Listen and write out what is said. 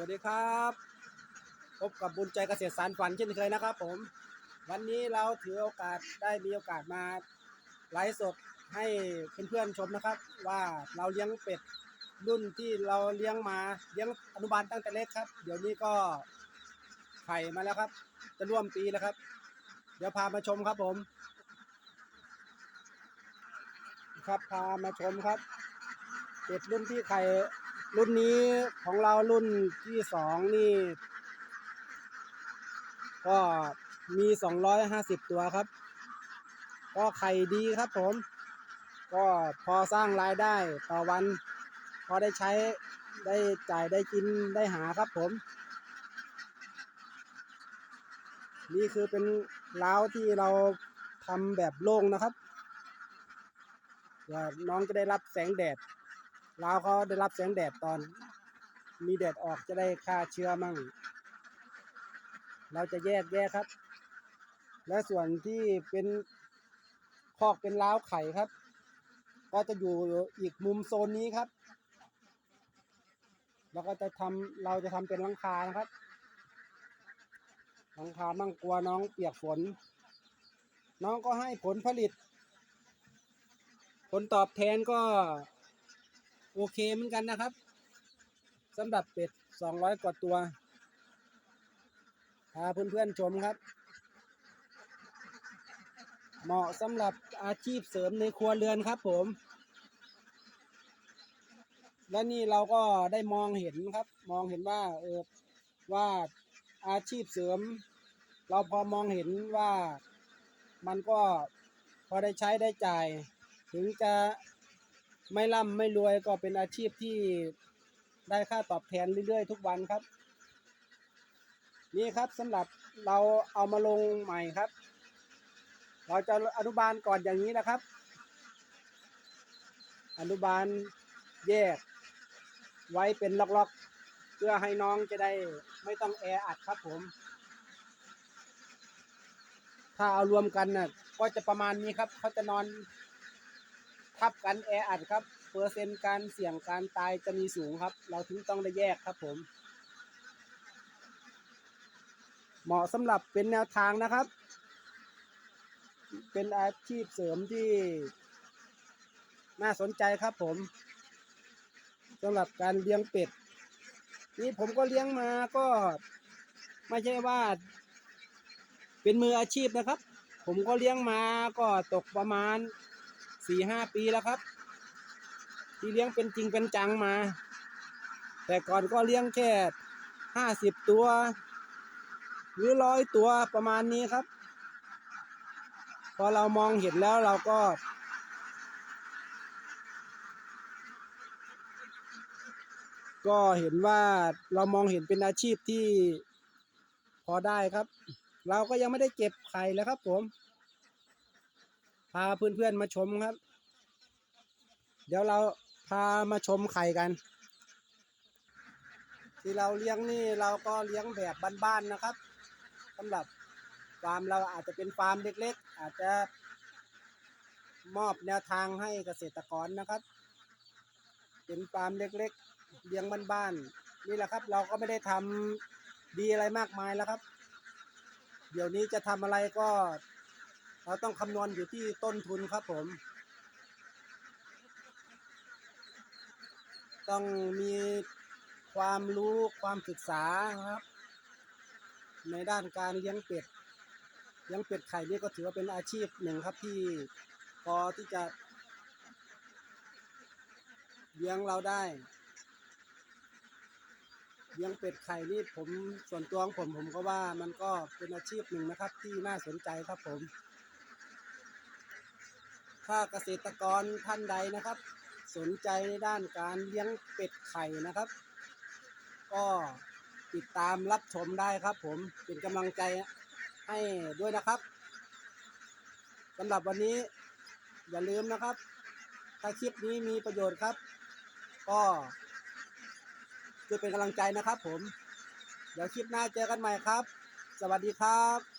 วัสดีครับ พบกับบุญใจเกษตรสารฝันเช่นเคยนะครับ ผม วันนี้เราถือโอกาสได้มีโอกาสมาไลฟ์สดให้เพื่อนๆชมนะครับ ว่าเราเลี้ยงเป็ดรุ่นที่เราเลี้ยงมาเลี้ยงอนุบาลตั้งแต่เล็กครับ เดี๋ยวนี้ก็ไข่มาแล้วครับ จะร่วมปีแล้วครับ เดี๋ยวพามาชมครับผม ครับพามาชมครับเป็ดรุ่นที่ไข่ รุ่นนี้ของเรารุ่นที่สองนี่ ก็มีสองร้อยห้าสิบตัวครับ ก็ไข่ดีครับผม ก็พอสร้างรายได้ต่อวัน พอได้ใช้ได้จ่ายได้กินได้หาครับผม นี่คือเป็นล้าวที่เราทำแบบโล่งนะครับเพื่อน้องจะได้รับแสงแดด ลาวเขาได้รับแสงแดดตอน มีแดดออกจะได้ฆ่าเชื้อมั่ง เราจะแยกแยกครับ และส่วนที่เป็นคอกเป็นล้าวไข่ครับ ก็จะอยู่อีกมุมโซนนี้ครับ แล้วก็จะทำเราจะทำเป็นหลังคานะครับหลังคามั่งกลัวน้องเปียกฝน น้องก็ให้ผลผลิต ผลตอบแทนก็ โอเคเหมือนกันนะครับสำหรับเป็ด200กว่าตัวพาเพื่อนๆชมครับ เหมาะสำหรับอาชีพเสริมในครัวเรือนครับผม และนี่เราก็ได้มองเห็นครับ มองเห็นว่าเออว่าอาชีพเสริม เราพอมองเห็นว่ามันก็พอได้ใช้ได้จ่าย ถึงจะ ไม่ร่ำไม่รวยก็เป็นอาชีพที่ได้ค่าตอบแทนเรื่อยๆ ทุกวันครับ นี่ครับสำหรับเราเอามาลงใหม่ครับ เราจะอนุบาลก่อนอย่างนี้นะครับ อนุบาลแยก ไว้เป็นล็อกๆ เพื่อให้น้องจะได้ไม่ต้องแออัดครับผม ถ้าเอารวมกันน่ะก็จะประมาณนี้ครับเขาจะนอน ทับกันแออัดครับ เปอร์เซ็นต์การเสี่ยงการตายจะมีสูงครับ เราถึงต้องได้แยกครับผม เหมาะสำหรับเป็นแนวทางนะครับ เป็นอาชีพเสริมที่น่าสนใจครับผมสำหรับการเลี้ยงเป็ด นี่ผมก็เลี้ยงมาก็ไม่ใช่ว่า เป็นมืออาชีพนะครับ ผมก็เลี้ยงมาก็ตกประมาณ สี่ห้าปีแล้วครับ ที่เลี้ยงเป็นจริงเป็นจังมา แต่ก่อนก็เลี้ยงแค่ห้าสิบตัว หรือร้อยตัวประมาณนี้ครับ พอเรามองเห็นแล้วเราก็ก็เห็นว่าเรามองเห็นเป็นอาชีพที่พอได้ครับ เราก็ยังไม่ได้เก็บไข่แล้วครับผม พาเพื่อนๆมาชมครับ เดี๋ยวเราพามาชมไข่กัน ที่เราเลี้ยงนี่เราก็เลี้ยงแบบบ้านๆนะครับสำหรับฟาร์มเราอาจจะเป็นฟาร์มเล็กๆ อาจจะมอบแนวทางให้เกษตรกรนะครับ เป็นฟาร์มเล็กๆ เลี้ยงบ้านๆนี่แหละครับ เราก็ไม่ได้ทำดีอะไรมากมายแล้วครับ เดี๋ยวนี้จะทำอะไรก็ เราต้องคำนวณอยู่ที่ต้นทุนครับผม ต้องมีความรู้ความศึกษาครับ ในด้านการเลี้ยงเป็ดเลี้ยงเป็ดไข่นี่ก็ถือว่าเป็นอาชีพหนึ่งครับที่พอที่จะเลี้ยงเราได้เลี้ยงเป็ดไข่นี่ผมส่วนตัวของผมผมก็ว่ามันก็เป็นอาชีพหนึ่งนะครับที่น่าสนใจครับผม ถ้าเกษตรกรท่านใดนะครับ สนใจในด้านการเลี้ยงเป็ดไข่นะครับ ก็ติดตามรับชมได้ครับ ผมเป็นกำลังใจให้ด้วยนะครับสำหรับวันนี้อย่าลืมนะครับ ถ้าคลิปนี้มีประโยชน์ครับ ก็ช่วยเป็นกำลังใจนะครับ ผม เดี๋ยวคลิปหน้าเจอกันใหม่ครับ สวัสดีครับ